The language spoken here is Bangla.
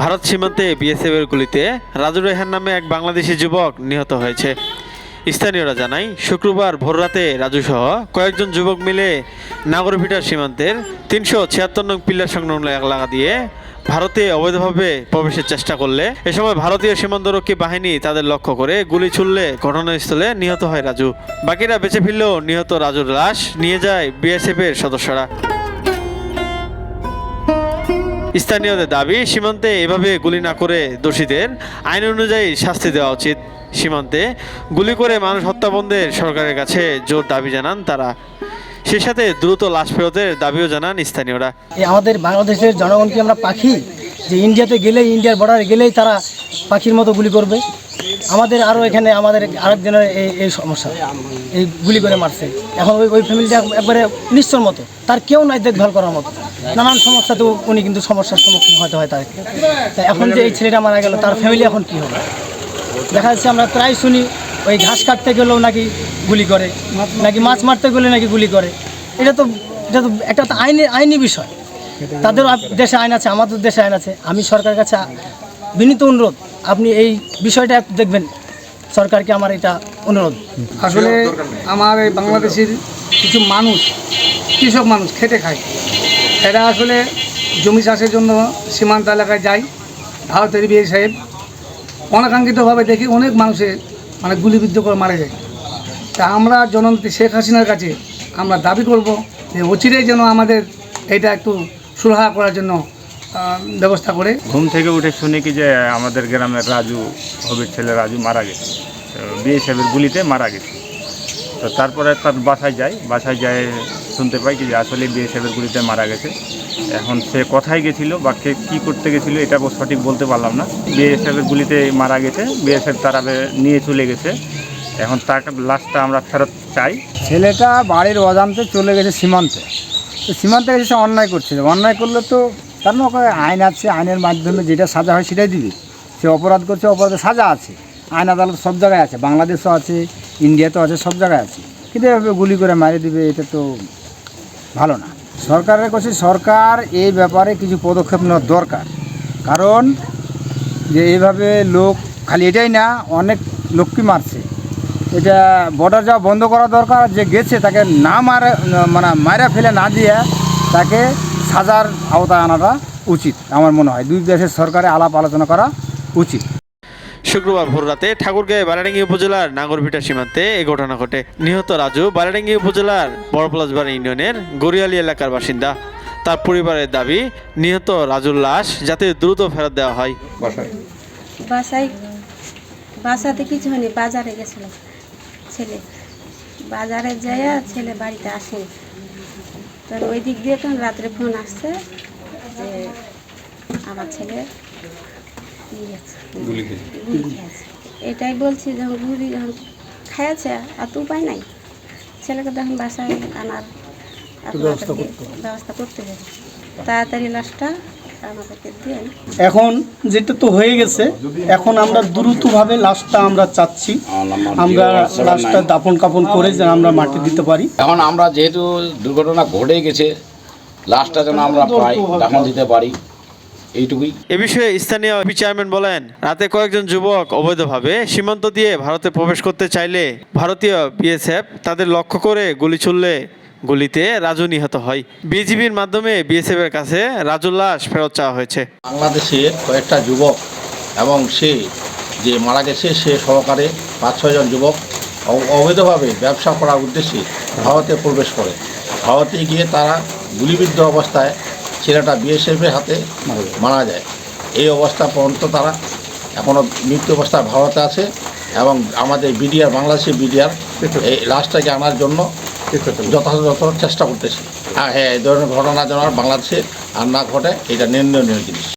ভারত সীমান্তে বিএসএফ এর গুলিতে রাজু রেহান নামে এক বাংলাদেশি যুবক নিহত হয়েছে। স্থানীয়রা জানায়, শুক্রবার ভোররাতে রাজু সহ কয়েকজন যুবক মিলে নাগরভিটার সীমান্তের তিনশো ছিয়াত্তর নং পিল্লার সংলগ্ন এলাকা দিয়ে ভারতে অবৈধভাবে প্রবেশের চেষ্টা করলে এ সময় ভারতীয় সীমান্তরক্ষী বাহিনী তাদের লক্ষ্য করে গুলি ছুড়লে ঘটনাস্থলে নিহত হয় রাজু। বাকিরা বেঁচে ফিরলেও নিহত রাজুর লাশ নিয়ে যায় বিএসএফ এর সদস্যরা। স্থানীয়দের দাবি, সীমান্তে এভাবে গুলি না করে দোষীদের আইন অনুযায়ী শাস্তি দেওয়া উচিত। সীমান্তে গুলি করে মানুষ হত্যা বন্ধের সরকারের কাছে জোর দাবি জানান তারা। সে সাথে দ্রুত লাশ ফেরতের দাবিও জানান স্থানীয়রা। আমাদের বাংলাদেশের জনগণকে আমরা পাখি? যে ইন্ডিয়াতে গেলেই, ইন্ডিয়ার বর্ডারে গেলেই তারা পাখির মতো গুলি করবে? আমাদের আরও এখানে আমাদের আরেকজনের এই এই সমস্যা। এই গুলি করে মারছে। এখন ওই ওই ফ্যামিলিটা একবারে নিশ্চর মতো। তার কেউ নাই দেখভাল করার মতো। নানান সমস্যাতে উনি কিন্তু সমস্যার সম্মুখীন হতে হয় তাকে তা এখন যে এই ছেলেটা মারা গেল, তার ফ্যামিলি এখন কি হবে? দেখা যাচ্ছে আমরা প্রায় শুনি, ওই ঘাস কাটতে গেলেও নাকি গুলি করে, নাকি মাছ মারতে গেলে নাকি গুলি করে। এটা তো এটা তো একটা তো আইনি আইনি বিষয়। তাদের দেশে আইন আছে, আমাদের দেশে আইন আছে। আমি সরকারের কাছে বিনীত অনুরোধ, আপনি এই বিষয়টা দেখবেন। সরকারকে আমার এটা অনুরোধ। আসলে আমার এই বাংলাদেশের কিছু মানুষ, কৃষক মানুষ খেটে খায়। এরা আসলে জমি চাষের জন্য সীমান্ত এলাকায় যাই। ভারতের বিয়ে সাহেব। অনাকাঙ্ক্ষিতভাবে দেখি অনেক মানুষের মানে গুলিবিদ্ধ করে মারা যায়। তা আমরা জননেত্রী শেখ হাসিনার কাছে আমরা দাবি করব যে অচিরেই যেন আমাদের এটা একটু সুরাহা করার জন্য ব্যবস্থা করে। ঘুম থেকে উঠে শুনি কি যে আমাদের গ্রামের রাজু হবির ছেলে রাজু মারা গেছে। বিএসএফের গুলিতে মারা গেছে। তো তারপরে তার বাসায় যাই বাসায় যায় শুনতে পাই যে আসলে বিএসএফের গুলিতে মারা গেছে। এখন সে কোথায় গেছিল বা কে কী করতে গেছিল এটা সঠিক বলতে পারলাম না। বিএসএফের গুলিতে মারা গেছে, বিএসএফ তারা নিয়ে চলে গেছে। এখন তার লাশটা আমরা ফেরত চাই। ছেলেটা বাড়ির অজান্তে চলে গেছে সীমান্তে। তো সীমান্তে গেছে সে অন্যায় করছে অন্যায় করলে তো তার না ওখানে আইন আছে, আইনের মাধ্যমে যেটা সাজা হয় সেটাই দিবি। সে অপরাধ করছে, অপরাধে সাজা আছে। আইন আদালত সব জায়গায় আছে, বাংলাদেশও আছে ইন্ডিয়াতেও আছে, সব জায়গায় আছে। কিন্তু এভাবে গুলি করে মারি দিবে, এটা তো ভালো না। সরকারের কাছে সরকার এই ব্যাপারে কিছু পদক্ষেপ নেওয়ার দরকার। কারণ যে এইভাবে লোক, খালি এটাই না, অনেক লোককে মারছে। এটা বর্ডার যাওয়া বন্ধ করা দরকার, যে গেছে তাকে না মারে মানে মারা ফেলে না দিয়ে তাকে সাজার আওতায় আনাটা উচিত, আমার মনে হয়। দুই দেশের সরকারে আলাপ আলোচনা করা উচিত। শুক্রবার ভোররাতে ঠাকুরগাঁও বারাডাঙ্গি উপজেলার নাগরভিটা সীমান্তে এই ঘটনা ঘটে। নিহত রাজু বারাডাঙ্গি উপজেলার বড়পলাসবাড়ি ইউনিয়নের গড়িয়ালি এলাকার বাসিন্দা। তার পরিবারের দাবি নিহত রাজুর লাশ যাতে দ্রুত ফেরত দেওয়া হয়। বাসায়? বাসাতে কিছু হয়নি বাজারে গেছিল ছেলে। বাজারে যাইয়া ছেলে বাড়িতে আসেনি। তার ওই দিক দিয়ে তখন রাত্রে ফোন আসছে যে আমার ছেলে গুলি খেয়েছে। এটাই বলছি যখন গুলি যখন খেয়েছে আর তো উপায় নাই। ছেলেকে তখন বাসায় আনার ব্যবস্থা করতে হবে। তাড়াতাড়ি লাশটা এখন যেটা তো হয়ে গেছে এখন আমরা দ্রুতভাবে লাশটা আমরা চাচ্ছি। আমরা লাশটা দাপন কাপন করে যেন আমরা মাটি দিতে পারি। এখন আমরা যেহেতু দুর্ঘটনা ঘটে গেছে লাশটা যেন আমরা পাই দাফন দিতে পারি। এইটুকুই। এ বিষয়ে স্থানীয় এপি চেয়ারম্যান বলেন রাতে কয়েকজন যুবক অবৈধভাবে সীমান্ত দিয়ে ভারতে প্রবেশ করতে চাইলে ভারতীয় বিএসএফ তাদের লক্ষ্য করে গুলি ছুড়লে গুলিতে রাজু নিহত হয়। বিজিবির মাধ্যমে বিএসএফ এর কাছে রাজুর লাশ ফেরত চাওয়া হয়েছে। বাংলাদেশের কয়েকটা যুবক এবং সে যে মারা গেছে সে সহকারে পাঁচ ছয়জন যুবক অবৈধভাবে ব্যবসা করার উদ্দেশ্যে ভারতে প্রবেশ করে। ভারতে গিয়ে তারা গুলিবিদ্ধ অবস্থায় ছেলেটা বিএসএফের হাতে মারা যায়। এই অবস্থা পর্যন্ত তারা এখনও মৃত্যু অবস্থা ভারতে আছে এবং আমাদের বিডিআর বাংলাদেশের বিডিআর এই লাশটাকে আনার জন্য যথাযথ চেষ্টা করতেছে। হ্যাঁ এই ধরনের ঘটনা যেন আর বাংলাদেশে আর না ঘটে এটা নিন্দনীয় জিনিস।